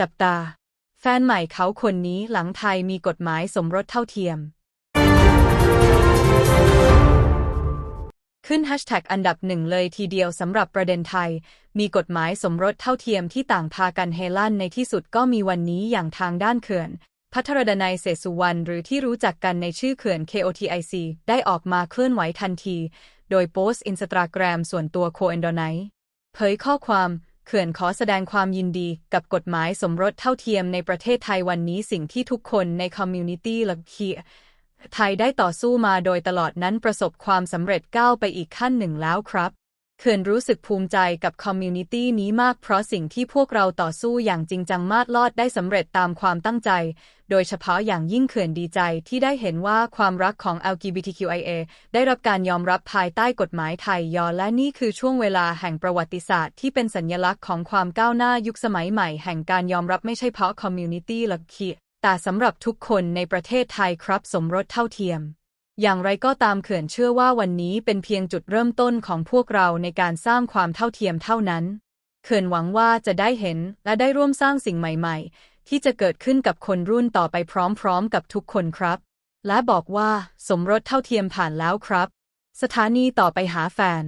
จับตา แฟนใหม่เขาคนนี้หลังไทยมีกฎหมายสมรสเท่าเทียม ขึ้นแฮชแท็กอันดับหนึ่งเลยทีเดียวสำหรับประเด็นไทย มีกฎหมายสมรสเท่าเทียมที่ต่างพากันเฮลั่นในที่สุดก็มีวันนี้อย่างทางด้านเขื่อนพัทรดนัยเศรษฐสุวรรณหรือที่รู้จักกันในชื่อเขื่อน KOTIC ได้ออกมาเคลื่อนไหวทันที โดยโพสต์อินสตาแกรมส่วนตัวโคเอนดอไนเผยข้อความ เขื่อนขอแสดงความยินดีกับกฎหมายสมรสเท่าเทียมในประเทศไทยวันนี้สิ่งที่ทุกคนในคอมมูนิตี้และคีไทยได้ต่อสู้มาโดยตลอดนั้นประสบความสำเร็จก้าวไปอีกขั้นหนึ่งแล้วครับ เขื่อนรู้สึกภูมิใจกับคอมมูนิตี้นี้มากเพราะสิ่งที่พวกเราต่อสู้อย่างจริงจังมาดลอดได้สำเร็จตามความตั้งใจ โดยเฉพาะอย่างยิ่งเขื่อนดีใจที่ได้เห็นว่าความรักของ LGBTQIA ได้รับการยอมรับภายใต้กฎหมายไทยยอและนี่คือช่วงเวลาแห่งประวัติศาสตร์ที่เป็นสัญลักษณ์ของความก้าวหน้ายุคสมัยใหม่แห่งการยอมรับไม่ใช่เพราะคอมมูนิตี้ละคีแต่สำหรับทุกคนในประเทศไทยครับสมรสเท่าเทียม อย่างไรก็ตามเขื่อนเชื่อว่าวันนี้เป็นเพียงจุดเริ่มต้นของพวกเราในการสร้างความเท่าเทียมเท่านั้น เขื่อนหวังว่าจะได้เห็นและได้ร่วมสร้างสิ่งใหม่ๆ ที่จะเกิดขึ้นกับคนรุ่นต่อไปพร้อมๆ กับทุกคนครับ และบอกว่าสมรสเท่าเทียมผ่านแล้วครับ สถานีต่อไปหาแฟน